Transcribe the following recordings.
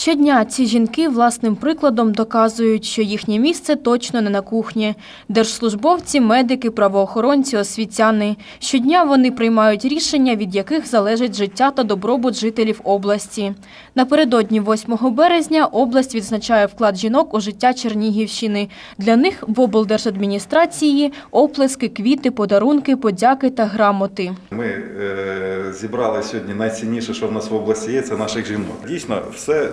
Щодня ці жінки власним прикладом доказують, що їхнє місце точно не на кухні. Держслужбовці, медики, правоохоронці, освітяни. Щодня вони приймають рішення, від яких залежить життя та добробут жителів області. Напередодні 8 березня область відзначає вклад жінок у життя Чернігівщини. Для них в облдержадміністрації оплески, квіти, подарунки, подяки та грамоти. Ми е, зібрали сьогодні найцінніше, що в нас в області є, це наших жінок. Дійсно, все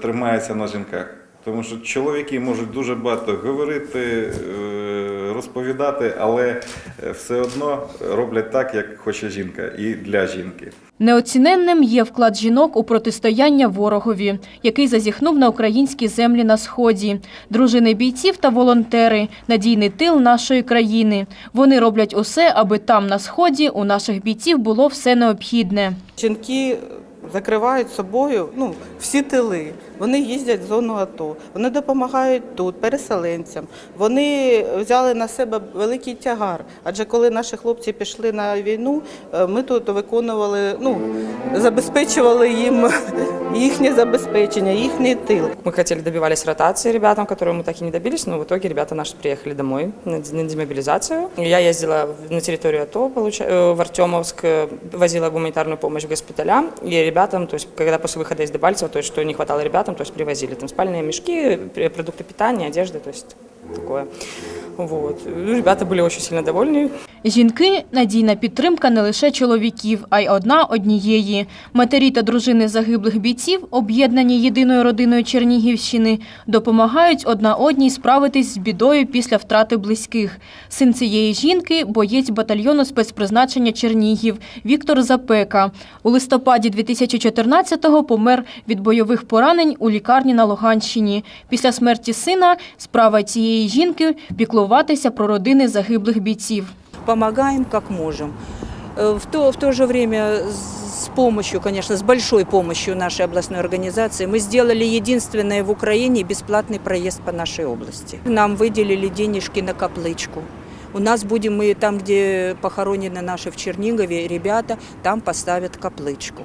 тримається на жінках. Тому що чоловіки можуть дуже багато говорити, е, розповідати, але е, все одно роблять так, як хоче жінка, і для жінки. Неоціненним є вклад жінок у протистояння ворогові, який зазіхнув на українські землі на сході. Дружини бійців та волонтери – надійний тил нашої країни. Вони роблять усе, аби там, на сході, у наших бійців було все необхідне. Жінки закривають собою ну, всі тили. Вони їздять в зону АТО, вони допомагають тут, переселенцям. Вони взяли на себе великий тягар. Адже коли наші хлопці пішли на війну, е, ми тут виконували, ну, забезпечували їм їхнє забезпечення, їхній тил. Мы хотели добивались ротации ребятам, которую мы так и не добились, но в итоге ребята наши приехали домой на д- на демобилизацию. Я ездила в- на территорию АТО, получа- э, в Артемовск, э, возила гуманитарную помощь в госпиталя. И ребятам, то есть когда после выхода из Дебальцева, то есть что не хватало ребятам, то есть привозили там спальные мешки, пр- продукты питания, одежды, то есть такое. Вот. Ребята были очень сильно довольны. Жінки – надійна підтримка не лише чоловіків, а й одна однієї. Матері та дружини загиблих бійців, об'єднані єдиною родиною Чернігівщини, допомагають одна одній справитись з бідою після втрати близьких. Син цієї жінки – боєць батальйону спецпризначення Чернігів Віктор Запека. У листопаді 2014-го помер від бойових поранень у лікарні на Луганщині. Після смерті сина справа цієї жінки – піклуватися про родини загиблих бійців. помогаем как можем. Э, В то, в то же время с помощью, конечно, с большой помощью нашей областной организации мы сделали единственное в Украине бесплатный проезд по нашей области. Нам выделили денежки на каплычку. У нас будем мы там, где похоронены наши в Чернигове ребята, там поставят каплычку.